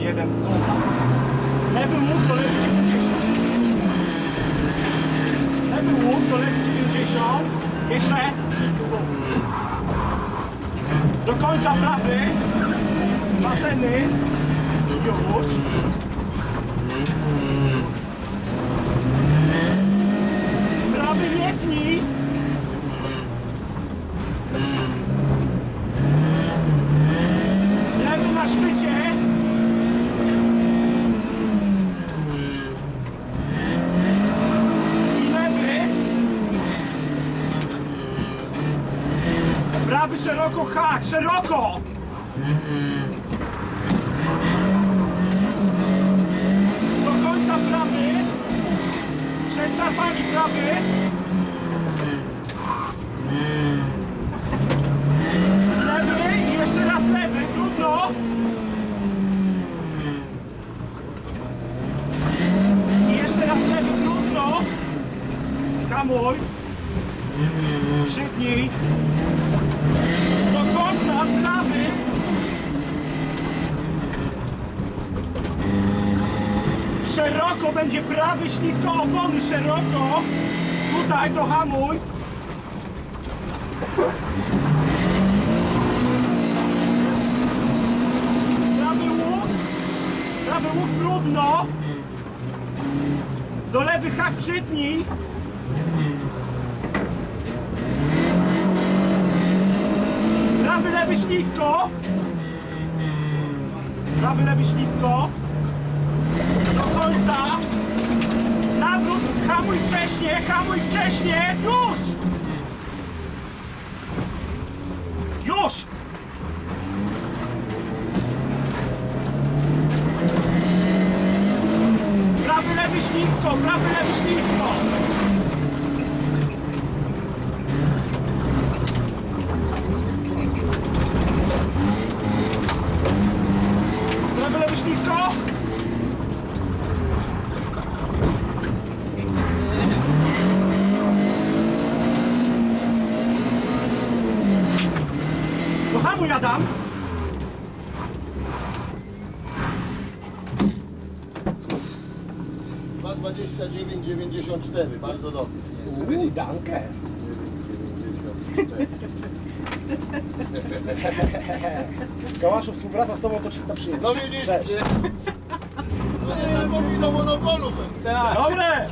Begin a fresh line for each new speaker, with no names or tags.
Jeden. Dobra. Lewy łuk do lewy 90. Lewy łuk do lewy 90. Jeszcze. Do końca prawy. Baseny. Już. Prawy nie tnij. Lewy na szczycie. I lewy. Prawy szeroko hak, szeroko. Do końca prawy. Przed szarpami prawy. Lewy i jeszcze raz lewy, trudno. I jeszcze raz lewy, trudno. Skamuj. Szybnij. Do końca prawy. Szeroko będzie prawy, ślisko opony, szeroko. Tutaj to hamuj. Prawy łuk. Prawy łuk trudno. Do lewy hak przytnij. Prawy, lewy ślisko. Prawy, lewy ślisko. Do końca. Nawrót, hamuj wcześnie, hamuj wcześnie. Już! Już! Prawy, lewy ślisko, prawy, lewy ślisko. Prawy, lewy ślisko. Do hamu jadam.
Dwa dwadzieścia dziewięć dziewięćdziesiąt cztery, bardzo dobrze.
Uuu, dankę.
94.
Kałaszu, współpraca z tobą to czysta przyjemność.
No widzisz,
Cześć.
to nie zapomnij do monopolu.
Dobre!